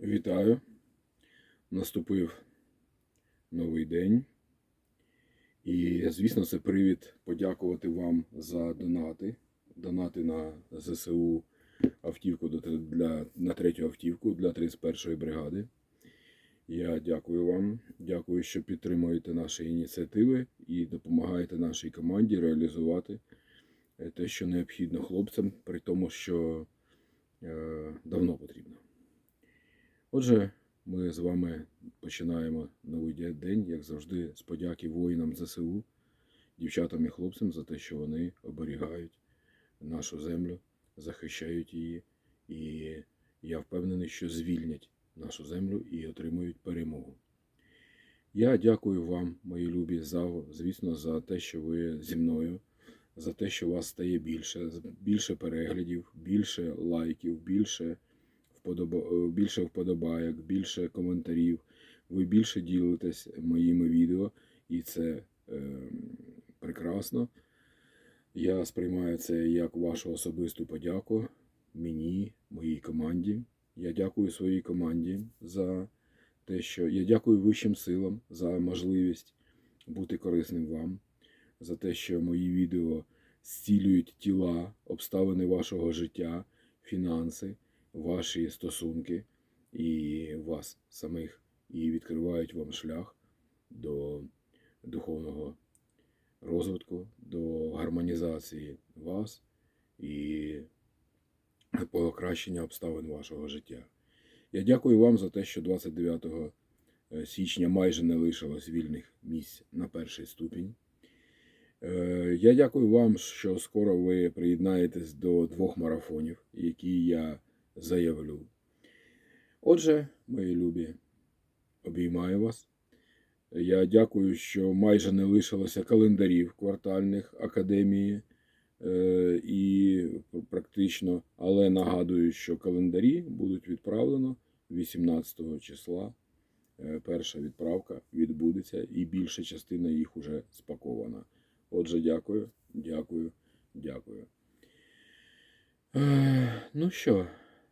Вітаю. Наступив новий день. І, звісно, це привід подякувати вам за донати. Донати на ЗСУ автівку для, на третю автівку для 31-ї бригади. Я дякую вам. Дякую, що підтримуєте наші ініціативи і допомагаєте нашій команді реалізувати е, те, що необхідно хлопцям, при тому, що е, давно потрібно. Отже, ми з вами починаємо новий день, як завжди, з подяки воїнам ЗСУ, дівчатам і хлопцям за те, що вони оберігають нашу землю, захищають її. І я впевнений, що звільнять нашу землю і отримують перемогу. Я дякую вам, мої любі, за, звісно, за те, що ви зі мною, за те, що вас стає більше, більше переглядів, більше лайків, більше вподоба... більше вподобайок, більше коментарів. Ви більше ділитесь моїми відео, і це е, прекрасно. Я сприймаю це як вашу особисту подяку мені, моїй команді. Я дякую своїй команді за те, що я дякую вищим силам за можливість бути корисним вам, за те, що мої відео зцілюють тіла, обставини вашого життя, фінанси, ваші стосунки і вас самих, і відкривають вам шлях до духовного розвитку, до гармонізації вас і покращення обставин вашого життя. Я дякую вам за те, що 29 січня майже не лишилось вільних місць на перший ступінь. Е, Я дякую вам, що скоро ви приєднаєтесь до двох марафонів, які я заявлю. Отже, мої любі, обіймаю вас. Я дякую, що майже не лишилося календарів квартальних академії е, і практично, але нагадую, що календарі будуть відправлено 18 числа. Е, Перша відправка відбудеться, і більша частина їх уже спакована. Отже, дякую, дякую, дякую. Е, Ну що,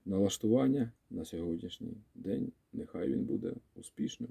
налаштування на сьогоднішній день. Нехай він буде успішним.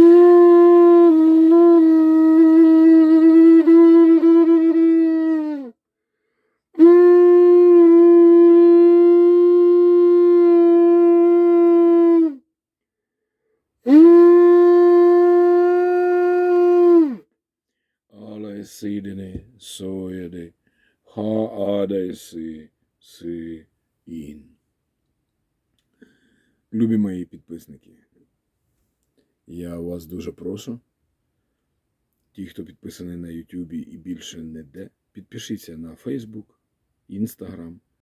Сидини Сояди, ха адеси си ін. Любі мої підписники, я вас дуже прошу. Ті, хто підписаний на YouTube і більше не де, підпишіться на Facebook, Instagram,